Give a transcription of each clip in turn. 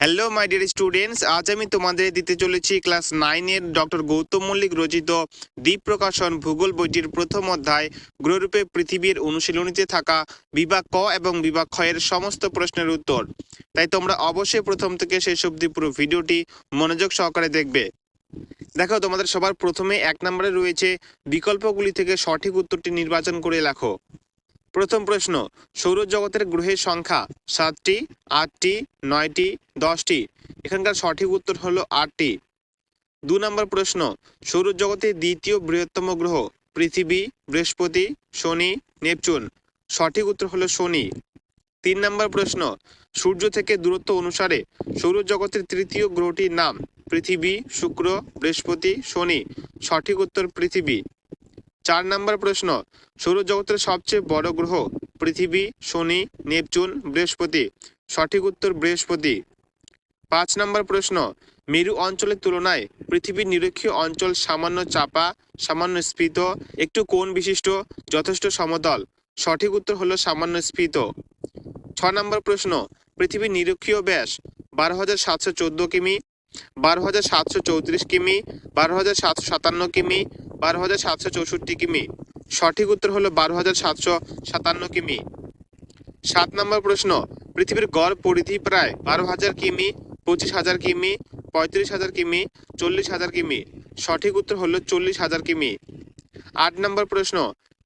Hello my dear students আজ আমি তোমাদের দিতে চলেছি ক্লাস নাইনের ডক্টর গৌতম মল্লিক রচিত দ্বীপ প্রকাশন ভূগোল বইটির প্রথম অধ্যায়, গ্রহরূপে পৃথিবীর অনুশীলনীতে থাকা বিভাগ ক এবং বিভাগ এর সমস্ত প্রশ্নের উত্তর। তাই তোমরা অবশ্যই প্রথম থেকে শেষ অবধি পুরো ভিডিওটি মনোযোগ সহকারে দেখবে। দেখো, তোমাদের সবার প্রথমে এক নম্বরে রয়েছে বিকল্পগুলি থেকে সঠিক উত্তরটি নির্বাচন করে লেখো। প্রথম প্রশ্ন, সৌরজগতের গ্রহের সংখ্যা সাতটি, আটটি, নয়টি, দশটি। এখানকার সঠিক উত্তর হলো আটটি। দু নম্বর প্রশ্ন সৌরজগতের দ্বিতীয় বৃহত্তম গ্রহ পৃথিবী, বৃহস্পতি, শনি, নেপচুন। সঠিক উত্তর হলো শনি। তিন নম্বর প্রশ্ন, সূর্য থেকে দূরত্ব অনুসারে সৌরজগতের তৃতীয় গ্রহটির নাম পৃথিবী, শুক্র, বৃহস্পতি, শনি। সঠিক উত্তর পৃথিবী। চার নম্বর প্রশ্ন, সৌরজগতের সবচেয়ে বড় গ্রহ পৃথিবী, শনি, নেপচুন, বৃহস্পতি। সঠিক উত্তর বৃহস্পতি। পাঁচ নম্বর প্রশ্ন, মেরু অঞ্চলের তুলনায় পৃথিবীর নিরক্ষীয় অঞ্চল সামান্য চাপা, সামান্য স্ফীত, একটু কোণ বিশিষ্ট, যথেষ্ট সমতল। সঠিক উত্তর হলো সামান্য স্ফীত। ছ নম্বর প্রশ্ন, পৃথিবীর নিরক্ষীয় ব্যাস বারো হাজার সাতশো চোদ্দ কিমি বারো হাজার সাতশো চৌত্রিশ কিমি, বারো হাজার সাতশো সাতান্ন কিমি, বারো হাজার সাতশো চৌষট্টি কিমি। সঠিক উত্তর হলো বারো হাজার সাতশো সাতান্ন কিমি। সাত নম্বর প্রশ্ন, পৃথিবীর গড় পরিধি প্রায় বারো হাজার কিমি, পঁচিশ হাজার কিমি, পঁয়ত্রিশ হাজার কিমি, চল্লিশ হাজার কিমি। সঠিক উত্তর হলো চল্লিশ হাজার কিমি। আট নম্বর প্রশ্ন,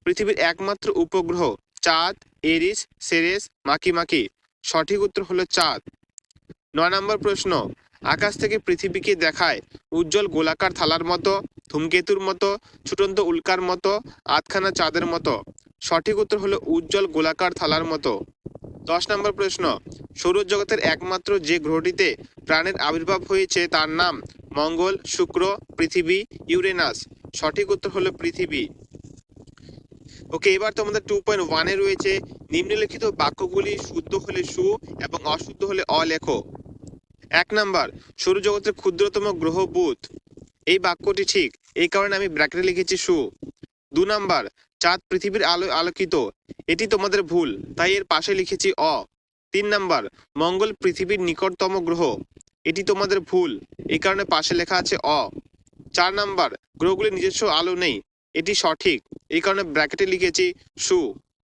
পৃথিবীর একমাত্র উপগ্রহ চাঁদ, এরিস, সেরেস, মাকি মাকি। সঠিক উত্তর হলো চাঁদ। নয় নম্বর প্রশ্ন আকাশ থেকে পৃথিবীকে দেখায়। উজ্জ্বল গোলাকার থালার মতো, ধূমকেতুর মতো, ছুটন্ত উল্কার মতো, আধখানা চাঁদের মতো। সঠিক উত্তর হলো উজ্জ্বল গোলাকার থালার মতো। দশ নম্বর প্রশ্ন সৌরজগতের একমাত্র যে গ্রহটিতে প্রাণের আবির্ভাব হয়েছে তার নাম মঙ্গল, শুক্র, পৃথিবী, ইউরেনাস। সঠিক উত্তর হলো পৃথিবী। ওকে, এবার তোমাদের টু পয়েন্ট ওয়ানে রয়েছে, নিম্নলিখিত বাক্যগুলি শুদ্ধ হলে সু এবং অশুদ্ধ হলে অ লেখো এক নাম্বার, সৌরজগতের ক্ষুদ্রতম গ্রহ বুধ এই বাক্যটি ঠিক, এই কারণে আমি ব্র্যাকেটে লিখেছি সু। দু নাম্বার, চাঁদ পৃথিবীর আলো আলোকিত, এটি তোমাদের ভুল, তাই এর পাশে লিখেছি অ। তিন নাম্বার, মঙ্গল পৃথিবীর নিকটতম গ্রহ, এটি তোমাদের ভুল, এই কারণে পাশে লেখা আছে অ। চার নাম্বার গ্রহগুলির নিজস্ব আলো নেই, এটি সঠিক, এই কারণে ব্র্যাকেটে লিখেছি সু।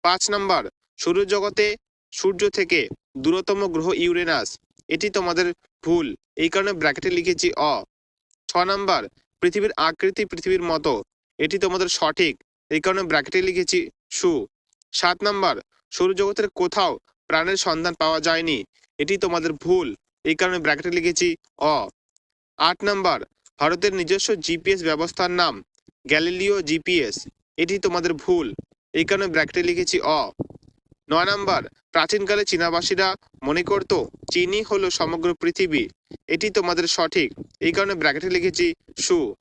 পাঁচ নাম্বার, সৌরজগতে সূর্য থেকে দূরতম গ্রহ ইউরেনাস এটি তোমাদের ভুল। এই কারণে ব্র্যাকেটে লিখেছি অ। ছ নাম্বার, পৃথিবীর আকৃতি পৃথিবীর মতো। এটি তোমাদের সঠিক। এই কারণে ব্র্যাকেটে লিখেছি সু। সাত নাম্বার, সৌরজগতের কোথাও প্রাণের সন্ধান পাওয়া যায়নি। এটি তোমাদের ভুল। এই কারণে ব্র্যাকেটে লিখেছি অ। আট নাম্বার, ভারতের নিজস্ব জিপিএস ব্যবস্থার নাম, গ্যালিলিও জিপিএস। এটি তোমাদের ভুল। এই কারণে ব্র্যাকেটে লিখেছি অ। নয় নম্বর, প্রাচীনকালে চীনাবাসীরা মনে করত, চীনই হলো সমগ্র পৃথিবী। এটি তোমাদের সঠিক। এই কারণে ব্র্যাকেটে লিখেছি, সু।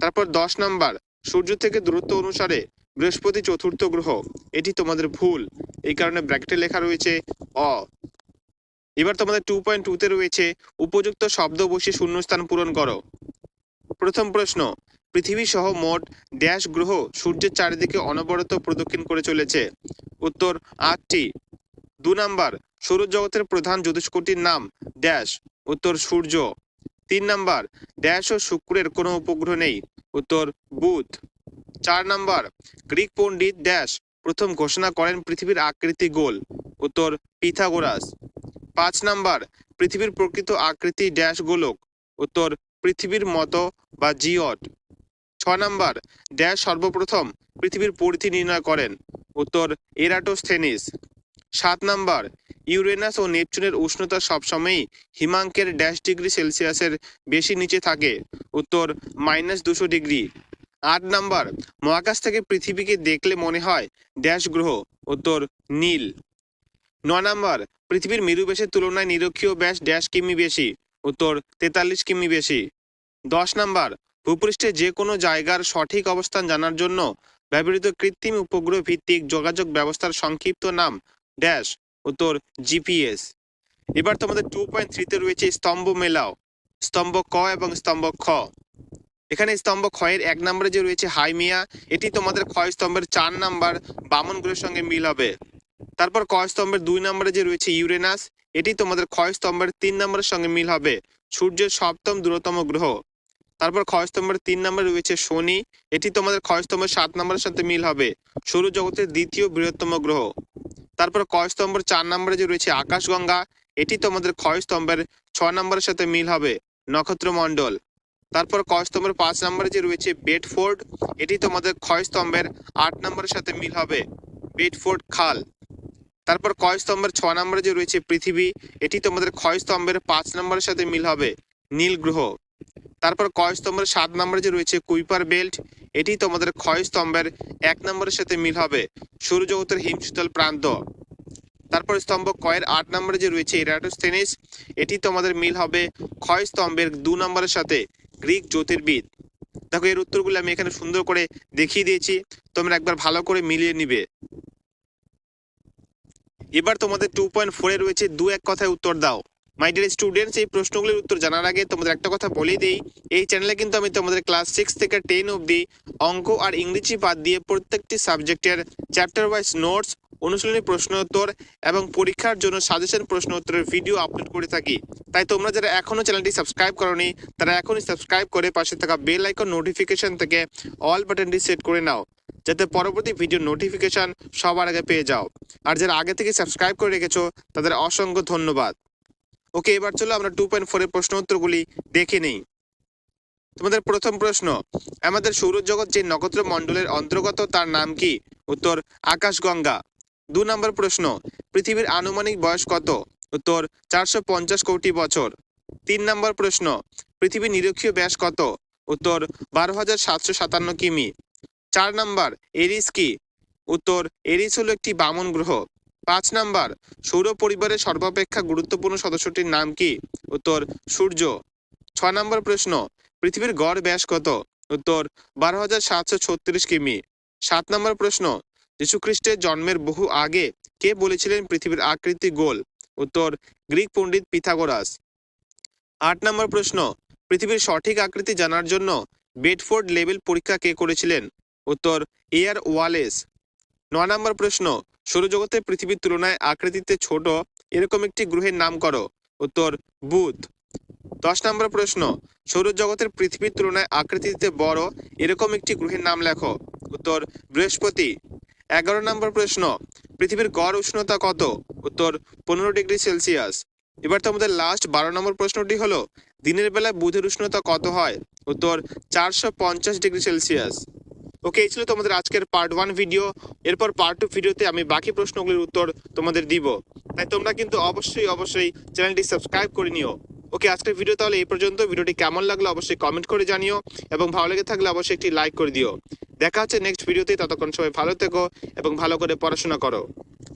তারপর দশ নম্বর, সূর্য থেকে দূরত্ব অনুসারে বৃহস্পতি চতুর্থ গ্রহ। এটি তোমাদের ভুল। এই কারণে ব্র্যাকেটে লেখা রয়েছে, অ। এবার তোমাদের টু পয়েন্ট টুতে রয়েছে, উপযুক্ত শব্দ বসিয়ে শূন্যস্থান পূরণ করো। প্রথম প্রশ্ন, পৃথিবী সহ মোট ড্যাশ গ্রহ সূর্যের চারিদিকে অনবরত প্রদক্ষিণ করে চলেছে। উত্তর আটটি। দু নাম্বার, সৌরজগতের প্রধান জ্যোতিষ্কটির নাম ড্যাশ, উত্তর সূর্য। তিন নাম্বার, ড্যাশ ও শুক্রের কোনো উপগ্রহ নেই, উত্তর বুধ। চার নাম্বার, গ্রিক পণ্ডিত ড্যাশ প্রথম ঘোষণা করেন পৃথিবীর আকৃতি গোল, উত্তর পিথাগোরাস। পাঁচ নাম্বার, পৃথিবীর প্রকৃত আকৃতি ড্যাশ গোলক, উত্তর পৃথিবীর মতো বা জিওট। ছ নাম্বার, ড্যাশ সর্বপ্রথম পৃথিবীর পরিধি নির্ণয় করেন উত্তর এরাটোস্থেনিস। সাত নাম্বার, ইউরেনাস ও নেপচুনের উষ্ণতা সবসময়ই হিমাঙ্কের ড্যাশ ডিগ্রি সেলসিয়াসের বেশি নিচে থাকে। উত্তর, মাইনাস দুশো ডিগ্রি। আট নাম্বার, মহাকাশ থেকে পৃথিবীকে দেখলে মনে হয় ড্যাশ গ্রহ। উত্তর, নীল। ন নাম্বার, পৃথিবীর মেরু ব্যাসের তুলনায় নিরক্ষীয় ব্যাস ড্যাশ কিমি বেশি। উত্তর, তেতাল্লিশ কিমি বেশি। দশ নাম্বার, ভূপৃষ্ঠে যে কোনো জায়গার সঠিক অবস্থান জানার জন্য ব্যবহৃত কৃত্রিম উপগ্রহ ভিত্তিক যোগাযোগ ব্যবস্থার সংক্ষিপ্ত নাম ড্যাশ উত্তর জিপিএস এবার তোমাদের টু পয়েন্ট থ্রিতে রয়েছে স্তম্ভ মেলাও, স্তম্ভ ক এবং স্তম্ভ খ। এখানে স্তম্ভ ক্ষয়ের এক নম্বরে যে রয়েছে হাইমিয়া এটি তোমাদের ক্ষয় স্তম্ভের চার নাম্বার বামন গ্রহের সঙ্গে মিল হবে। তারপর ক স্তম্ভের দুই নম্বরে যে রয়েছে ইউরেনাস, এটি তোমাদের ক্ষয় স্তম্ভের তিন নম্বরের সঙ্গে মিল হবে। সূর্যের সপ্তম দূরতম গ্রহ। তারপর ক্ষয় স্তম্ভের তিন নম্বরে রয়েছে শনি। এটি তোমাদের ক্ষয় স্তম্ভের সাত নম্বরের সাথে মিল হবে। সৌরজগতের দ্বিতীয় বৃহত্তম গ্রহ। তারপর ক্ষয় স্তম্ভের চার নম্বরে যে রয়েছে আকাশগঙ্গা, এটি তোমাদের ক্ষয় স্তম্ভের ছ নম্বরের সাথে মিল হবে, নক্ষত্রমণ্ডল। তারপর ক্ষয় পাঁচ নম্বরে যে রয়েছে বেডফোর্ড, এটি তোমাদের ক্ষয় স্তম্ভের আট নম্বরের সাথে মিল হবে, বেডফোর্ড খাল। তারপর ক্ষয় স্তম্ভের ছ নম্বরে যে রয়েছে পৃথিবী, এটি তোমাদের ক্ষয় স্তম্ভের পাঁচ নম্বরের সাথে মিল হবে, নীল গ্রহ। তারপর ক্ষয় স্তম্ভের সাত নম্বরে যে রয়েছে কুইপার বেল্ট, এটি তোমাদের ক্ষয় স্তম্ভের এক নম্বরের সাথে মিল হবে সৌরজগতের হিমশীতল প্রান্ত। তারপর স্তম্ভ কয়ের আট নম্বরে যে রয়েছে ইরাটোস্থেনিস এটি তোমাদের মিল হবে ক্ষয় স্তম্ভের দু নম্বরের সাথে গ্রিক জ্যোতির্বিদ। দেখো, এর উত্তরগুলো আমি এখানে সুন্দর করে দেখিয়ে দিয়েছি, তোমরা একবার ভালো করে মিলিয়ে নিবে। এবার তোমাদের টু পয়েন্ট ফোরে রয়েছে দু এক কথায় উত্তর দাও। মাই ডিয়ার স্টুডেন্টস এই প্রশ্নগুলির উত্তর জানার আগে তোমাদের একটা কথা বলে দিই। এই চ্যানেলে কিন্তু আমি তোমাদের ক্লাস সিক্স থেকে টেন অবধি অঙ্ক আর ইংরেজি বাদ দিয়ে প্রত্যেকটি সাবজেক্টের চ্যাপ্টার ওয়াইজ নোটস অনুশীলনী প্রশ্ন উত্তর এবং পরীক্ষার জন্য সাজেশন প্রশ্ন উত্তরের ভিডিও আপলোড করে থাকি। তাই তোমরা যারা এখনও চ্যানেলটি সাবস্ক্রাইব করনি, তারা এখনই সাবস্ক্রাইব করে পাশে থাকা বেল আইকন নোটিফিকেশন থেকে অল বাটনটি সেট করে নাও, যাতে পরবর্তী ভিডিও নোটিফিকেশন সবার আগে পেয়ে যাও। আর যারা আগে থেকে সাবস্ক্রাইব করে রেখেছো, তাদের অসংখ্য ধন্যবাদ। ওকে, এবার চলো আমরা টু পয়েন্ট ফোরের প্রশ্ন উত্তরগুলি দেখে নেই। তোমাদের প্রথম প্রশ্ন, আমাদের সৌরজগৎ যে নক্ষত্র মণ্ডলের অন্তর্গত তার নাম কি? উত্তর, আকাশগঙ্গা। দু নম্বর প্রশ্ন, পৃথিবীর আনুমানিক বয়স কত? উত্তর, চারশো পঞ্চাশ কোটি বছর। তিন নম্বর প্রশ্ন, পৃথিবীর নিরক্ষীয় ব্যাস কত? উত্তর, বারো হাজার সাতশো সাতান্ন কিমি। চার নম্বর, এরিস কি? উত্তর, এরিস হলো একটি বামন গ্রহ। পাঁচ নাম্বার, সৌর পরিবারের সর্বাপেক্ষা গুরুত্বপূর্ণ সদস্যটির নাম কি? উত্তর, সূর্য। ছ নম্বর প্রশ্ন, পৃথিবীর গড় ব্যাস কত? উত্তর, বারো হাজার সাতশো ছত্রিশ কিমি। সাত নম্বর প্রশ্ন, যীশুখ্রিস্টের জন্মের বহু আগে কে বলেছিলেন পৃথিবীর আকৃতি গোল? উত্তর, গ্রিক পণ্ডিত পিথাগোরাস। আট নম্বর প্রশ্ন, পৃথিবীর সঠিক আকৃতি জানার জন্য বেডফোর্ড লেভেল পরীক্ষা কে করেছিলেন? উত্তর এয়ার ওয়ালেস। ন নম্বর প্রশ্ন সৌরজগতে পৃথিবীর তুলনায় আকৃতিতে ছোট, এরকম একটি গ্রহের নাম করো উত্তর, বুধ। দশ নম্বর প্রশ্ন, সৌরজগতের পৃথিবীর তুলনায় আকৃতিতে বড়, এরকম একটি গ্রহের নাম লেখো। উত্তর, বৃহস্পতি। এগারো নম্বর প্রশ্ন, পৃথিবীর গড় উষ্ণতা কত? উত্তর, পনেরো ডিগ্রি সেলসিয়াস। এবার তোমাদের লাস্ট বারো নম্বর প্রশ্নটি হলো, দিনের বেলা বুধের উষ্ণতা কত হয়? উত্তর, চারশো পঞ্চাশ ডিগ্রি সেলসিয়াস। ওকে এই ছিল তোমাদের আজকের পার্ট ওয়ান ভিডিও এরপর পার্ট টু ভিডিওতে আমি বাকি প্রশ্নগুলির উত্তর তোমাদের দিব। তাই তোমরা কিন্তু অবশ্যই অবশ্যই চ্যানেলটি সাবস্ক্রাইব করে নিও। ওকে আজকের ভিডিও তাহলে এই পর্যন্ত। ভিডিওটি কেমন লাগল অবশ্যই কমেন্ট করে জানিও এবং ভালো লেগে থাকলে অবশ্যই একটি লাইক করে দিও। দেখা হচ্ছে নেক্সট ভিডিওতে ততক্ষণ সবাই ভালো থেকো এবং ভালো করে পড়াশোনা করো।